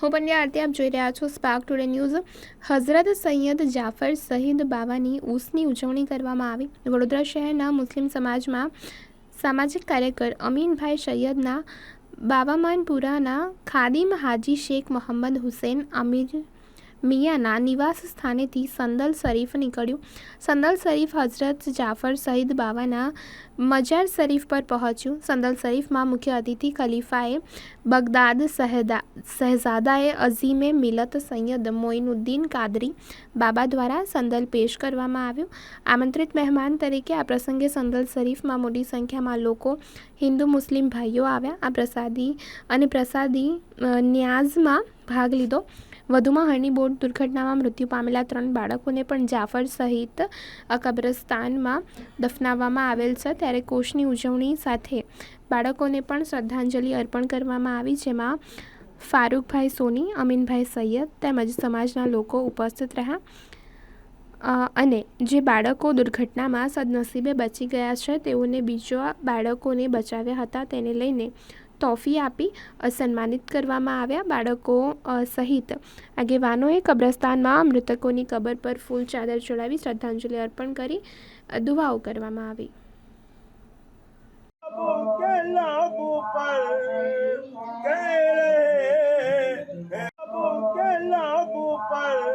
હું પંડ્યા આરતી આપ જોઈ રહ્યા છો Spark Today news Hazrat Syed Jafar Shahid બાવાની ઉર્સની ઉજવણી કરવામાં આવી. વડોદરા શહેરના મુસ્લિમ સમાજમાં સામાજિક કાર્યકર અમીનભાઈ સૈયદના બાવામાનપુરાના ખાદિમ હાજી શેખ મોહમ્મદ હુસેન, અમીર મિયાના નિવાસ સ્થાનેથી સંદલ શરીફ નીકળ્યું. સંદલ શરીફ હઝરત જાફર સઈદ બાવાના મજાર શરીફ પર પહોંચ્યું. સંદલ શરીફમાં મુખ્ય અતિથિ ખલીફાએ બગદાદ શહેદા, શહેઝાદાએ અઝીમે મિલત સૈયદ મોઇનુદ્દીન કાદરી બાબા દ્વારા સંદલ પેશ કરવામાં આવ્યું. આમંત્રિત મહેમાન તરીકે આ પ્રસંગે સંદલ શરીફમાં મોટી સંખ્યામાં લોકો, હિન્દુ મુસ્લિમ ભાઈઓ આવ્યા. આ પ્રસાદી અને પ્રસાદી ન્યાઝમાં ભાગ લીધો. વધુમાં બોટ દુર્ઘટનામાં મૃત્યુ પામેલા ત્રણ બાળકોને પણ જાફર સહિત કબ્રસ્તાનમાં દફનાવવામાં આવેલ છે. ત્યારે કોષની ઉજવણી સાથે બાળકોને પણ શ્રદ્ધાંજલિ અર્પણ કરવામાં આવી, જેમાં ફારૂકભાઈ સોની, અમીનભાઈ સૈયદ તેમજ સમાજના લોકો ઉપસ્થિત રહ્યા. અને જે બાળકો દુર્ઘટનામાં સદનસીબે બચી ગયા છે, તેઓને બીજા બાળકોને બચાવ્યા હતા. તેને લઈને તોફી આપી અ, સન્માનિત કરવામાં આવ્યા બાળકો અ, સહિત આગેવાનોએ કબ્રસ્તાનમાં મૃતકોની કબર પર ફૂલ ચાદર ચડાવી શ્રદ્ધાંજલિ અર્પણ કરી અ, દુઆઓ કરવામાં આવી के लाबू पर केले के लाबू पर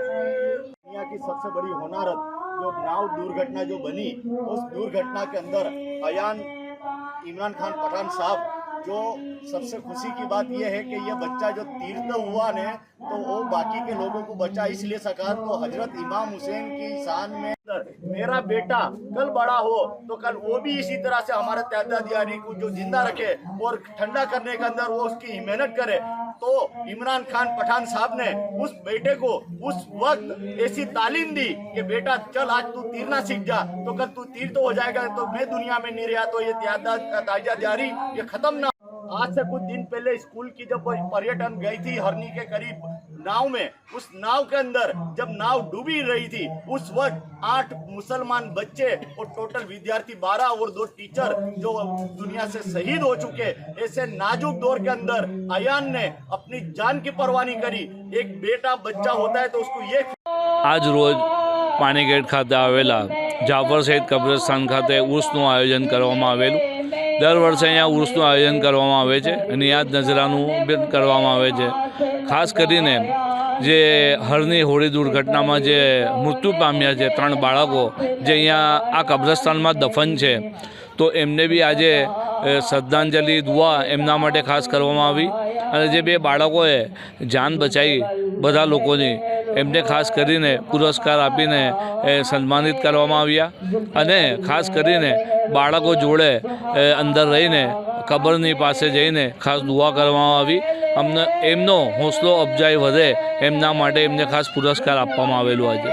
दुनिया की सबसे बड़ी होनारत जो नाव दुर्घटना जो बनी उस दुर्घटना के अंदर अयान इमरान खान पठान साहब जो सबसे खुशी की बात यह है कि यह बच्चा जो तीर्थ हुआ ने तो वो बाकी के लोगों को बचा। इसलिए सका तो हज़रत इमाम हुसैन की शान में मेरा बेटा कल बड़ा हो तो कल वो भी इसी तरह से हमारे तादाद यारी को जो ज़िंदा रखे और ठंडा करने के अंदर वो उसकी मेहनत करे। तो इमरान खान पठान साहब ने उस बेटे को उस वक्त ऐसी तालीम दी कि बेटा, चल आज तू तीरना सीख जा। तो कल तू तीर तो हो जाएगा तो मैं दुनिया में नहीं रहा तो ये ताज़ा यारी ये खत्म ना आज से कुछ दिन पहले स्कूल की जब पर्यटन गई थी हरनी के करीब नाव में उस नाव के अंदर जब नाव डूबी रही थी उस वक्त आठ मुसलमान बच्चे और टोटल विद्यार्थी बारह और दो टीचर जो दुनिया से शहीद हो चुके ऐसे नाजुक दौर के अंदर अयान ने अपनी जान की परवानी करी एक बेटा बच्चा होता है तो उसको ये આજ રોજ પાણીગેટ ખાતે આવેલા જાફર સહિત કબ્રસ્તાન ખાતે ઉર્સનું આયોજન કરવામાં આવેલું દર વર્ષે અહીંયા ઉર્સનું આયોજન કરવામાં આવે છે અને યાદ નજરાનું કરવામાં આવે છે. ખાસ કરીને જે હરની હોળી દુર્ઘટનામાં જે મૃત્યુ પામ્યા છે ત્રણ બાળકો, જે અહીંયા આ કબ્રસ્તાનમાં દફન છે, તો એમને બી આજે શ્રદ્ધાંજલિ, દુઆ એમના માટે ખાસ કરવામાં આવી. અને જે બે બાળકોએ જાન બચાવી બધા લોકોની, એમને ખાસ કરીને પુરસ્કાર આપીને સન્માનિત કરવામાં આવ્યા. અને ખાસ કરીને બાળકો જોડે અંદર રહીને, કબરની પાસે જઈને ખાસ દુઆ કરવામાં આવી. અમને, એમનો હોંસલો અબજાઈ વધે, એમના માટે એમને ખાસ પુરસ્કાર આપવામાં આવેલો આજે.